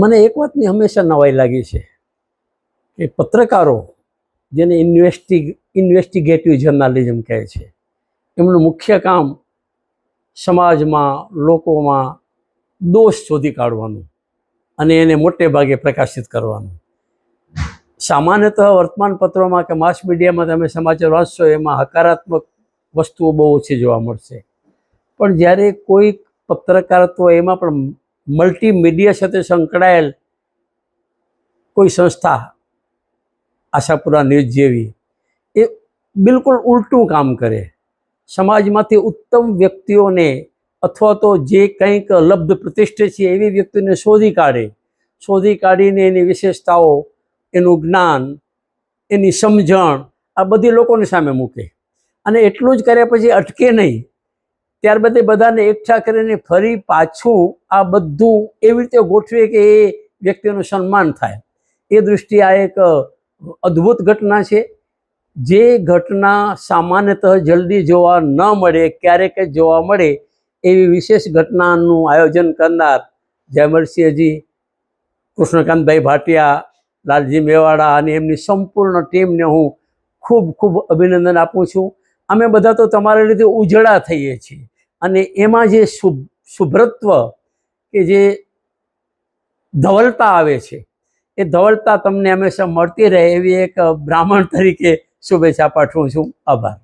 મને એક વાતની હંમેશા નવાઈ લાગી છે કે પત્રકારો જેને ઇન્વેસ્ટિગ ઇન્વેસ્ટિગેટિવ જર્નાલિઝમ કહે છે, એમનું મુખ્ય કામ સમાજમાં, લોકોમાં દોષ શોધી કાઢવાનું અને એને મોટે ભાગે પ્રકાશિત કરવાનું. સામાન્યતઃ વર્તમાનપત્રોમાં કે માસ મીડિયામાં તમે સમાચાર વાંચશો, એમાં હકારાત્મક વસ્તુઓ બહુ ઓછી જોવા મળશે. પણ જ્યારે કોઈ પત્રકારત્વ એમાં પણ મલ્ટીમીડિયા સાથે સંકળાયેલ કોઈ સંસ્થા આશાપુરા ન્યૂઝ જેવી, એ બિલકુલ ઉલટું કામ કરે. સમાજમાંથી ઉત્તમ વ્યક્તિઓને અથવા તો જે કંઈક લબ્ધ પ્રતિષ્ઠિત છે એવી વ્યક્તિને શોધી કાઢે. શોધી કાઢીને એની વિશેષતાઓ, એનું જ્ઞાન, એની સમજણ આ બધી લોકોની સામે મૂકે. અને એટલું જ કર્યા પછી અટકે નહીં. ત્યારબાદ એ બધાને એકઠા કરીને ફરી પાછું આ બધું એવી રીતે ગોઠવે કે એ વ્યક્તિનું સન્માન થાય. એ દૃષ્ટિએ આ એક અદ્ભુત ઘટના છે. જે ઘટના સામાન્યતઃ જલ્દી જોવા ન મળે, ક્યારેક જ જોવા મળે, એવી વિશેષ ઘટનાનું આયોજન કરનાર જયમરસિંહજી કૃષ્ણકાંતભાઈ ભાટિયા, લાલજી મેવાડા અને એમની સંપૂર્ણ ટીમને હું ખૂબ ખૂબ અભિનંદન આપું છું. અમે બધા તો તમારા લીધે ઉજળા થઈએ છીએ. અને એમાં જે શુભ, શુભ્રત્વ કે જે ધવલતા આવે છે, એ ધવલતા તમને હંમેશા મળતી રહે એવી એક બ્રાહ્મણ તરીકે શુભેચ્છા પાઠવું છું. આભાર.